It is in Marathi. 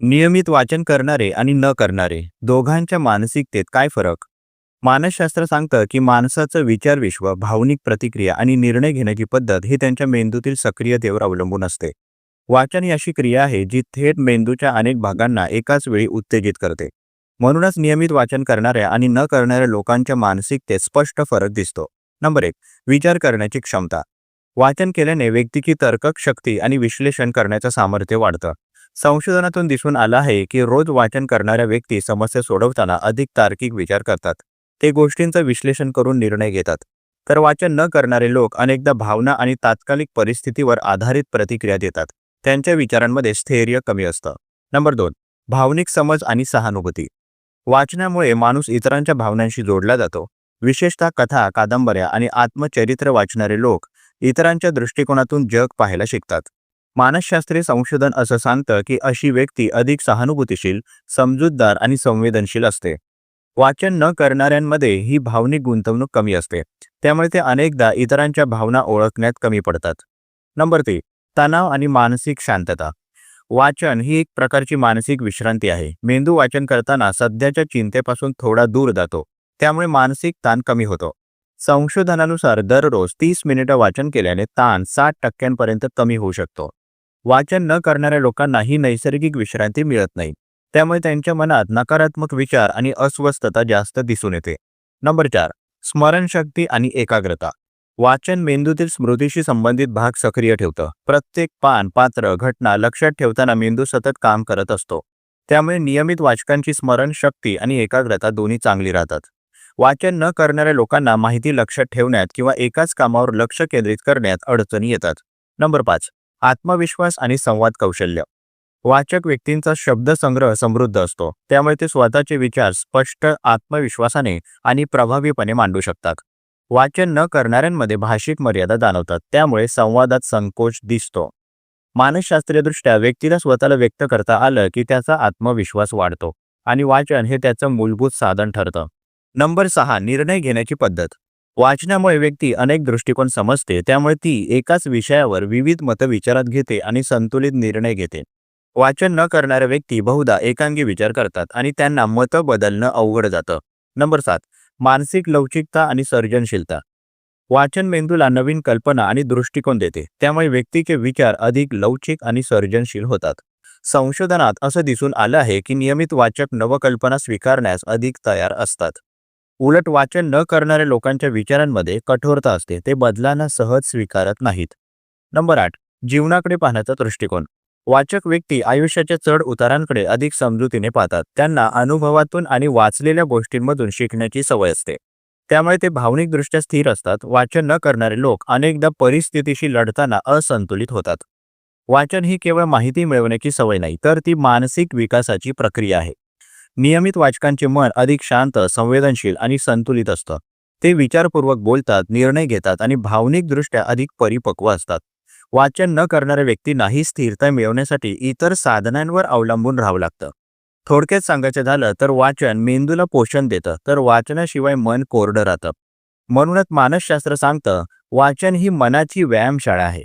नियमित वाचन करणारे आणि न करणारे दोघांच्या मानसिकतेत काय फरक? मानसशास्त्र सांगतं की माणसाचं विचारविश्व भावनिक प्रतिक्रिया आणि निर्णय घेण्याची पद्धत ही त्यांच्या मेंदूतील सक्रियतेवर अवलंबून असते. वाचन ही अशी क्रिया आहे जी थेट मेंदूच्या अनेक भागांना एकाच वेळी उत्तेजित करते. म्हणूनच नियमित वाचन करणाऱ्या आणि न करणाऱ्या लोकांच्या मानसिकतेत स्पष्ट फरक दिसतो. नंबर एक विचार करण्याची क्षमता. वाचन केल्याने व्यक्तीची तर्कक शक्ती आणि विश्लेषण करण्याचं सामर्थ्य वाढतं. संशोधनातून दिसून आलं आहे की रोज वाचन करणाऱ्या व्यक्ती समस्या सोडवताना अधिक तार्किक विचार करतात. ते गोष्टींचं विश्लेषण करून निर्णय घेतात. तर वाचन न करणारे लोक अनेकदा भावना आणि तात्कालिक परिस्थितीवर आधारित प्रतिक्रिया देतात. त्यांच्या विचारांमध्ये स्थैर्य कमी असतं. नंबर दोन भावनिक समज आणि सहानुभूती. वाचनामुळे माणूस इतरांच्या भावनांशी जोडला जातो. विशेषतः कथा कादंबऱ्या आणि आत्मचरित्र वाचणारे लोक इतरांच्या दृष्टिकोनातून जग पाहायला शिकतात. मानसशास्त्रीय संशोधन असं सांगतं की अशी व्यक्ती अधिक सहानुभूतीशील समजूतदार आणि संवेदनशील असते. वाचन न करणाऱ्यांमध्ये ही भावनिक गुंतवणूक कमी असते. त्यामुळे ते अनेकदा इतरांच्या भावना ओळखण्यात कमी पडतात. नंबर तीन तणाव आणि मानसिक शांतता. वाचन ही एक प्रकारची मानसिक विश्रांती आहे. मेंदू वाचन करताना सध्याच्या चिंतेपासून थोडा दूर जातो. त्यामुळे मानसिक ताण कमी होतो. संशोधनानुसार दररोज तीस मिनिटं वाचन केल्याने ताण साठ टक्क्यांपर्यंत कमी होऊ शकतो. वाचन न करणाऱ्या लोकांना ही नैसर्गिक विश्रांती मिळत नाही. त्यामुळे त्यांच्या मनात नकारात्मक विचार आणि अस्वस्थता जास्त दिसून येते. नंबर चार स्मरणशक्ती आणि एकाग्रता. वाचन मेंदूतील स्मृतीशी संबंधित भाग सक्रिय ठेवतं. प्रत्येक पान पात्र घटना लक्षात ठेवताना मेंदू सतत काम करत असतो. त्यामुळे नियमित वाचकांची स्मरणशक्ती आणि एकाग्रता दोन्ही चांगली राहतात. वाचन न करणाऱ्या लोकांना माहिती लक्षात ठेवण्यात किंवा एकाच कामावर लक्ष केंद्रित करण्यात अडचणी येतात. नंबर पाच आत्मविश्वास आणि संवाद कौशल्य. वाचक व्यक्तींचा शब्दसंग्रह समृद्ध असतो. त्यामुळे ते स्वतःचे विचार स्पष्ट आत्मविश्वासाने आणि प्रभावीपणे मांडू शकतात. वाचन न करणाऱ्यांमध्ये भाषिक मर्यादा जाणवतात. त्यामुळे संवादात संकोच दिसतो. मानसशास्त्रीयदृष्ट्या व्यक्तीला स्वतःला व्यक्त करता आलं की त्याचा आत्मविश्वास वाढतो. आणि वाचन हे त्याचं मूलभूत साधन ठरतं. नंबर सहा निर्णय घेण्याची पद्धत. वाचनामुळे व्यक्ती अनेक दृष्टिकोन समजते त्यामुळे ती एकाच विषयावर विविध मतं विचारात घेते आणि संतुलित निर्णय घेते. वाचन न करणाऱ्या व्यक्ती बहुधा एकांगी विचार करतात आणि त्यांना मतं बदलणं अवघड जातं. नंबर सात मानसिक लवचिकता आणि सर्जनशीलता. वाचन मेंदूला नवीन कल्पना आणि दृष्टिकोन देते त्यामुळे व्यक्तीचे विचार अधिक लवचिक आणि सर्जनशील होतात. संशोधनात असं दिसून आलं आहे की नियमित वाचक नवकल्पना स्वीकारण्यास अधिक तयार असतात. उलट वाचन न करणाऱ्या लोकांच्या विचारांमध्ये कठोरता असते. ते बदलांना सहज स्वीकारत नाहीत. नंबर आठ. जीवनाकडे पाहण्याचा दृष्टिकोन. वाचक व्यक्ती आयुष्याच्या चढ उतारांकडे अधिक समजुतीने पाहतात. त्यांना अनुभवातून आणि वाचलेल्या गोष्टींमधून शिकण्याची सवय असते. त्यामुळे ते भावनिकदृष्ट्या स्थिर असतात. वाचन न करणारे लोक अनेकदा परिस्थितीशी लढताना असंतुलित होतात. वाचन ही केवळ माहिती मिळवण्याची सवय नाही तर ती मानसिक विकासाची प्रक्रिया आहे. नियमित वाचकांचे मन अधिक शांत संवेदनशील आणि संतुलित असतं. ते विचारपूर्वक बोलतात निर्णय घेतात आणि भावनिकदृष्ट्या अधिक परिपक्व असतात. वाचन न करणाऱ्या व्यक्तींनाही स्थिरता मिळवण्यासाठी इतर साधनांवर अवलंबून राहावं लागतं. थोडक्यात सांगायचं झालं तर वाचन मेंदूला पोषण देतं तर वाचनाशिवाय मन कोरडं राहतं. म्हणूनच मानसशास्त्र सांगतं वाचन ही मनाची व्यायामशाळा आहे.